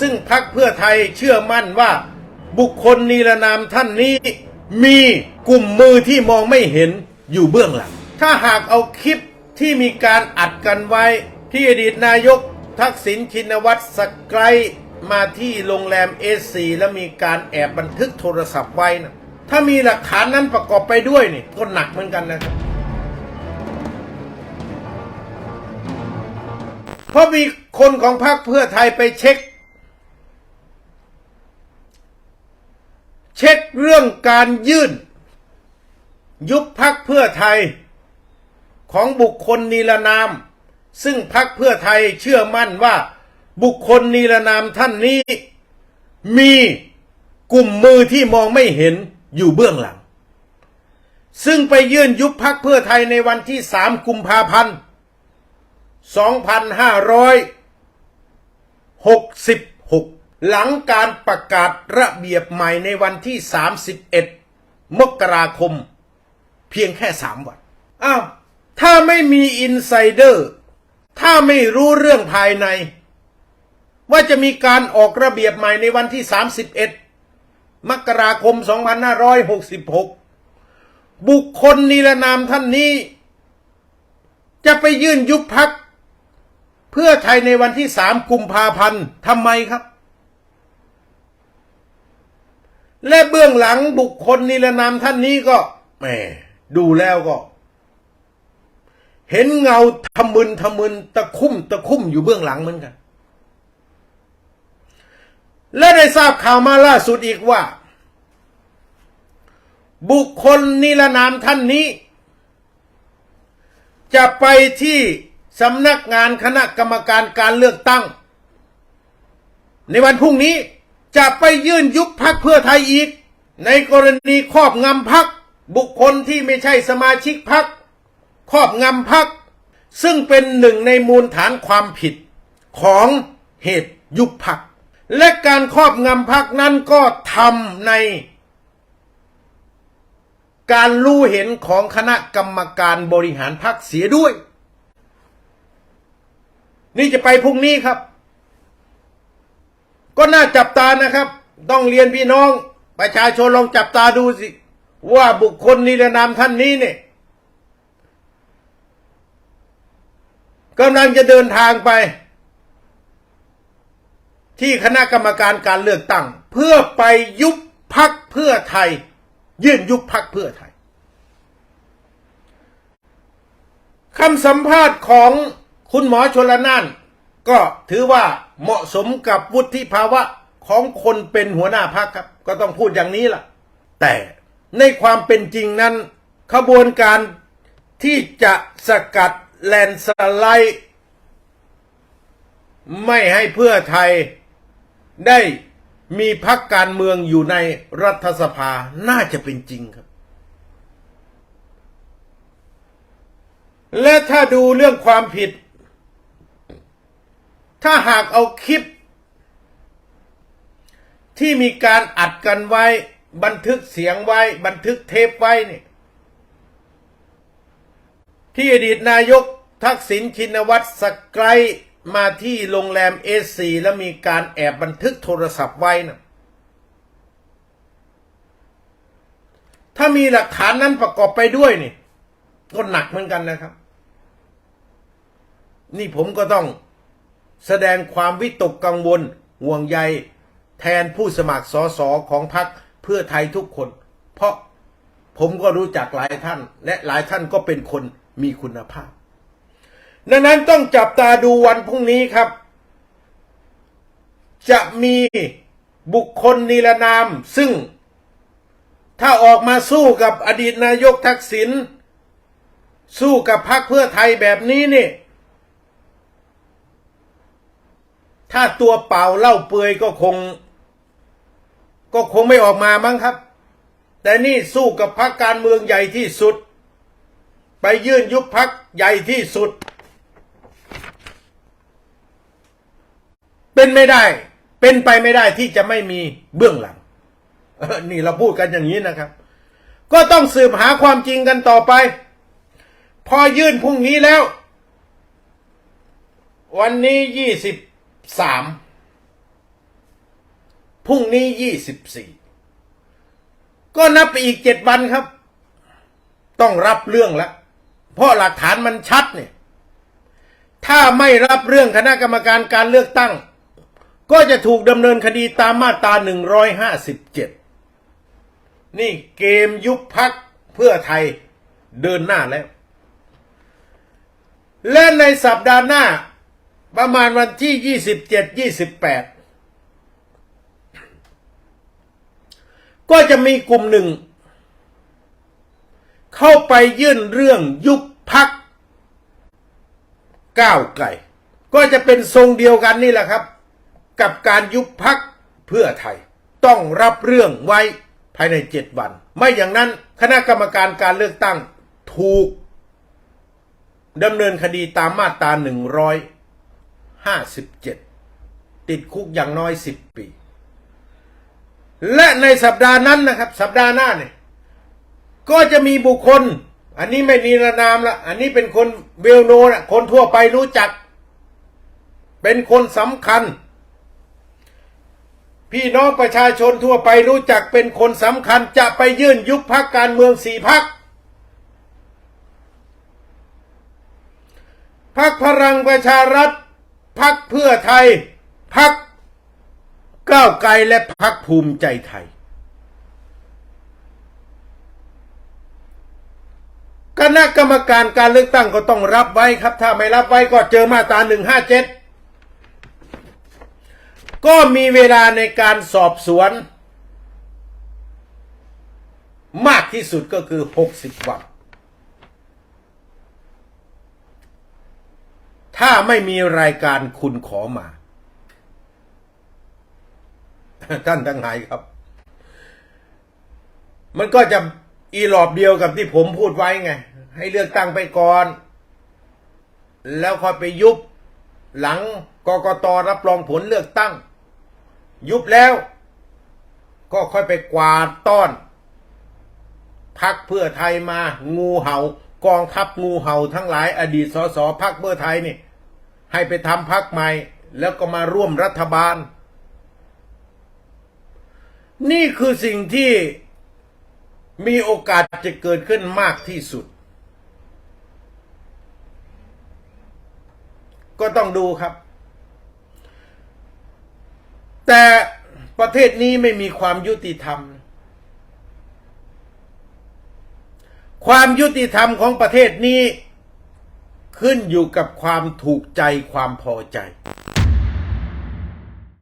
ซึ่งพักเพื่อไทยเชื่อมั่นว่า บุคคลนิรนามท่านนี้ มีกลุ่มมือที่มองไม่เห็นอยู่เบื้องหลัง ถ้าหากเอาคลิปที่มีการอัดกันไว้ ที่อดีตนายกทักษิณชินวัตรสไกรมาที่โรงแรมเอซีแล้วมีการแอบบันทึกโทรศัพท์ไว้นะถ้ามีหลักฐานนั้นประกอบไปด้วยนี่ก็หนักเหมือนกันนะครับเพราะมีคนของพรรคเพื่อไทยไปเช็ค เช็คเรื่องการยื่น ยุบพักเพื่อไทย ของบุคคลนิรนาม ซึ่งพักเพื่อไทยเชื่อมั่นว่า บุคคลนิรนามท่านนี้ มีกลุ่มมือที่มองไม่เห็นอยู่เบื้องหลัง ซึ่งไปยื่นยุบพักเพื่อไทยในวันที่สามกุมภาพันธ์2566ห หลังการประกาศระเบียบใหม่ในวันที่ 31 มกราคม เพียงแค่3วัน อ้าว ถ้าไม่มีอินไซเดอร์ ถ้าไม่รู้เรื่องภายใน ว่าจะมีการออกระเบียบใหม่ในวันที่ 31 มกราคม 2566 บุคคลนิรนามท่านนี้ จะไปยื่นยุบพัก เพื่อไทยในวันที่สามกุมภาพันธ์ทำไมครับ และเบื้องหลังบุคคลนิรนามท่านนี้ก็แหมดูแล้วก็ เห็นเงาทะมึนทะมึนตะคุ่มตะคุ่มอยู่เบื้องหลังเหมือนกัน และได้ทราบข่าวมาล่าสุดอีกว่า บุคคลนิรนามท่านนี้ จะไปที่สำนักงานคณะกรรมการการเลือกตั้ง ในวันพรุ่งนี้ จะไปยื่นยุบพักเพื่อไทยอีก ในกรณีครอบงำพัก บุคคลที่ไม่ใช่สมาชิกพักครอบงำพัก ซึ่งเป็นหนึ่งในมูลฐานความผิด ของเหตุยุบพัก และการครอบงำพักนั้นก็ทำใน การรู้เห็นของคณะกรรมการบริหารพักเสียด้วย นี่จะไปพรุ่งนี้ครับ ก็น่าจับตานะครับ ต้องเรียนพี่น้อง ประชาชนลองจับตาดูสิ ว่าบุคคลนิรนามท่านนี้เนี่ยกำลังจะเดินทางไป ที่คณะกรรมการการเลือกตั้ง เพื่อไปยุบพักเพื่อไทย ยื่นยุบพักเพื่อไทยคำสัมภาษณ์ของคุณหมอชลนาน ก็ถือว่าเหมาะสมกับวุฒิภาวะของคนเป็นหัวหน้าพักครับ ก็ต้องพูดอย่างนี้ล่ะ แต่ในความเป็นจริงนั้น ขบวนการที่จะสกัดแลนสไลด์ไม่ให้เพื่อไทยได้มีพักการเมืองอยู่ในรัฐสภาน่าจะเป็นจริงครับ และถ้าดูเรื่องความผิด ถ้าหากเอาคลิป ที่มีการอัดกันไว้ บันทึกเสียงไว้ บันทึกเทปไว้เนี่ยที่อดีตนายกทักษิณชินวัตรสไกรมาที่โรงแรมเอซีแล้วมีการแอบบันทึกโทรศัพท์ไว้นะถ้ามีหลักฐานนั้นประกอบไปด้วยนี่ ก็หนักเหมือนกันนะครับ นี่ผมก็ต้อง แสดงความวิตกกังวลห่วงใย แทนผู้สมัครสสของพรรคเพื่อไทยทุกคน เพราะผมก็รู้จักหลายท่าน และหลายท่านก็เป็นคนมีคุณภาพดังนั้นต้องจับตาดูวันพรุ่งนี้ครับ จะมีบุคคลนิรนาม ซึ่ง ถ้าออกมาสู้กับอดีตนายกทักษิณสู้กับพรรคเพื่อไทยแบบนี้นี่ ถ้าตัวเปล่าเล่าเปื่อยก็คง ก็คงไม่ออกมามั้งครับ แต่นี่สู้กับพรรคการเมืองใหญ่ที่สุด ไปยื่นยุบพักใหญ่ที่สุด เป็นไม่ได้ เป็นไปไม่ได้ที่จะไม่มีเบื้องหลังนี่เราพูดกันอย่างนี้นะครับ ก็ต้องสืบหาความจริงกันต่อไป พอยื่นพรุ่งนี้แล้ว วันนี้ยี่สิบ สามพรุ่งนี้ยี่สิบสี่ก็นับไปอีกเจ็ดวันครับ ต้องรับเรื่องแล้วเพราะหลักฐานมันชัดเนี่ย ถ้าไม่รับเรื่องคณะกรรมการการเลือกตั้ง ก็จะถูกดำเนินคดีตามมาตราหนึ่งร้อยห้าสิบเจ็ดนี่เกมยุบพักเพื่อไทยเดินหน้าแล้ว และในสัปดาห์หน้า ประมาณวันที่ยี่สิบเจ็ดยี่สิบแปดก็จะมีกลุ่มหนึ่ง เข้าไปยื่นเรื่องยุบพักก้าวไก่ ก็จะเป็นทรงเดียวกันนี่แหละครับ กับการยุบพักเพื่อไทย ต้องรับเรื่องไว้ภายในเจ็ดวัน ไม่อย่างนั้นคณะกรรมการการเลือกตั้งถูกดำเนินคดีตามมาตราหนึ่งร้อย ห้าสิบเจ็ดติดคุกอย่างน้อยสิบปี และในสัปดาห์นั้นนะครับ สัปดาห์หน้าเนี่ยก็จะมีบุคคล อันนี้ไม่นิรนามละอันนี้เป็นคนเวลโนนะคนทั่วไปรู้จัก เป็นคนสำคัญ พี่น้องประชาชนทั่วไปรู้จักเป็นคนสำคัญจะไปยื่นยุบพักการเมืองสี่พักพักพลังประชารัฐ พักเพื่อไทย พักก้าวไกลและพักภูมิใจไทย คณะกรรมการการเลือกตั้งก็ต้องรับไว้ครับ ถ้าไม่รับไว้ก็เจอมาตราหนึ่งห้าเจ็ดก็มีเวลาในการสอบสวน มากที่สุดก็คือหกสิบวัน ถ้าไม่มีรายการคุณขอมา ท่านทั้งหลายครับ มันก็จะอีหลอบเดียวกับที่ผมพูดไว้ไง ให้เลือกตั้งไปก่อน แล้วค่อยไปยุบ หลังกกตรับรองผลเลือกตั้ง ยุบแล้ว ก็ค่อยไปกวาดต้อน พักเพื่อไทยมา งูเห่ากองทัพงูเห่าทั้งหลายอดีตสสพักเพื่อไทยนี่ ให้ไปทำพักใหม่ แล้วก็มาร่วมรัฐบาล นี่คือสิ่งที่มีโอกาสจะเกิดขึ้นมากที่สุด ก็ต้องดูครับ แต่ประเทศนี้ไม่มีความยุติธรรม ความยุติธรรมของประเทศนี้ ขึ้นอยู่กับความถูกใจความพอใจ